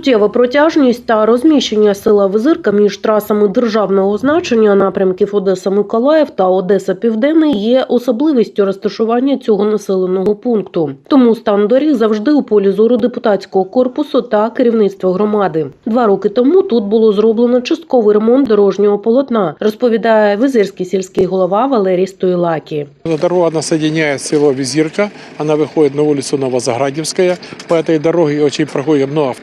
Суттєва протяжність та розміщення села Визирка між трасами державного значення напрямків Одеса-Миколаїв та Одеса-Південний є особливістю розташування цього населеного пункту. Тому стан доріг завжди у полі зору депутатського корпусу та керівництва громади. Два роки тому тут було зроблено частковий ремонт дорожнього полотна, розповідає визирський сільський голова Валерій Стоїлакі. Эта дорога она соединяет село Визирка, она выходит на улицу Новозаградевская. По этой дороге очень проходит много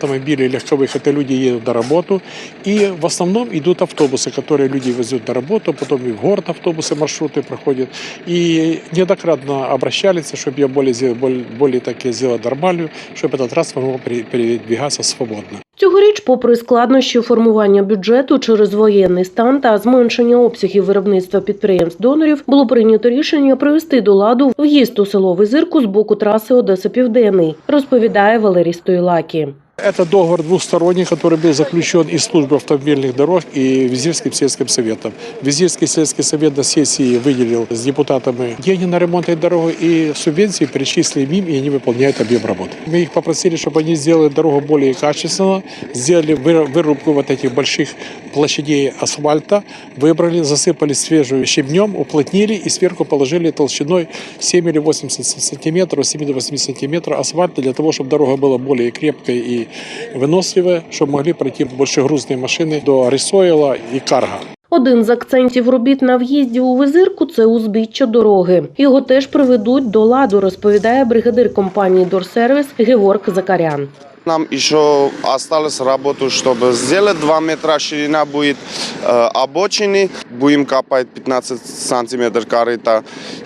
автомобилей легковых, это люди едут на работу. И в основном идут автобусы, которые люди везут на работу, потом и в город автобусы, маршруты проходят. И неоднократно обращались, чтобы я более, сделал- более, более таки сделать нормальную, чтобы этот транспорт мог пере- передвигаться свободно. Цьогоріч, попри складнощі формування бюджету через воєнний стан та зменшення обсягів виробництва підприємств донорів, було прийнято рішення привести до ладу в'їзд у село Визирку з боку траси Одеса Південний, розповідає Валерій Стоїлакі. Это договор двусторонний, который был заключен и службой автомобильных дорог, и Визирским сельским советом. Визирский сельский совет на сессии выделил с депутатами деньги на ремонт этой дороги, и субвенции перечислили им, и они выполняют объем работ. Мы их попросили, чтобы они сделали дорогу более качественно, сделали вы- вырубку вот этих больших площадей асфальта, выбрали, засыпали свежим щебнем, уплотнили и сверху положили толщиной 7 или 80 сантиметров, 7 до 8 сантиметров асфальта для того, чтобы дорога была более крепкой и выносливая, чтобы могли пройти больше грузные машины до Рисоила и Карга. Один з акцентів робіт на в'їзді у Визирку – це узбіччя дороги. Його теж приведуть до ладу, розповідає бригадир компанії Дорсервіс Геворг Закарян. Нам еще осталось работу, чтобы сделать 2 метра ширина будет э, обочины, будем копать 15 сантиметров корыта.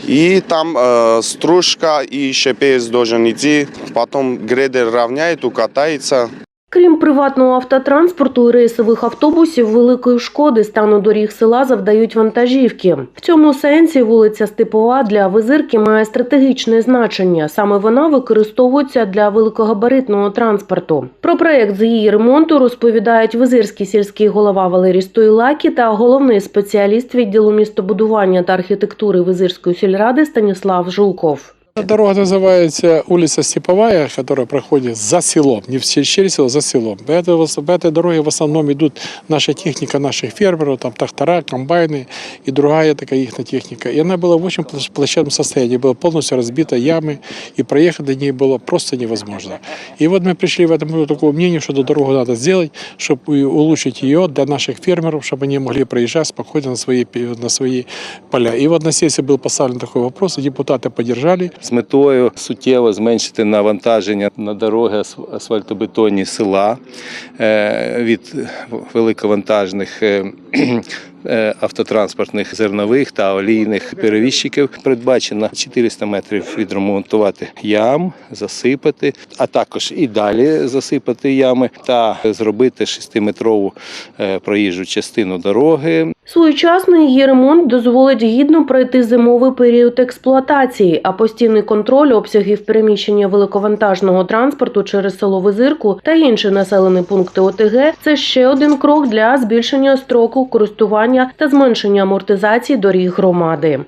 И там э, стружка и шепец должен идти, потом грейдер равняет, укатается. Крім приватного автотранспорту і рейсових автобусів, великої шкоди стану доріг села завдають вантажівки. В цьому сенсі вулиця Степова для Визирки має стратегічне значення. Саме вона використовується для великогабаритного транспорту. Про проект з її ремонту розповідають визирський сільський голова Валерій Стоїлакі та головний спеціаліст відділу містобудування та архітектури Визирської сільради Станіслав Жуков. Эта Дорога называется улица Степовая, которая проходит за селом, не в се- через село, за селом. По этой, вос- по этой дороге в основном идут наша техника наших фермеров, там трактора, комбайны и другая такая их техника. И она была в очень плач- плачевном состоянии, была полностью разбита ямы, и проехать до ней было просто невозможно. И вот мы пришли в этом году к такому мнению, что эту дорогу надо сделать, чтобы улучшить ее для наших фермеров, чтобы они могли проезжать спокойно на свои, пе- на свои поля. И вот на сессии был поставлен такой вопрос, и депутаты поддержали. з метою суттєво зменшити навантаження на дороги ас- асфальтобетонні села е, від великовантажних е, автотранспортних зернових та олійних перевізчиків. Передбачено 400 метрів відремонтувати ям, засипати, а також і далі засипати ями та зробити 6-метрову е, проїжджу частину дороги. Своєчасний її ремонт дозволить гідно пройти зимовий період експлуатації, а постійний контроль обсягів переміщення великовантажного транспорту через село Визирку та інші населені пункти ОТГ це ще один крок для збільшення строку користування та зменшення амортизації доріг громади.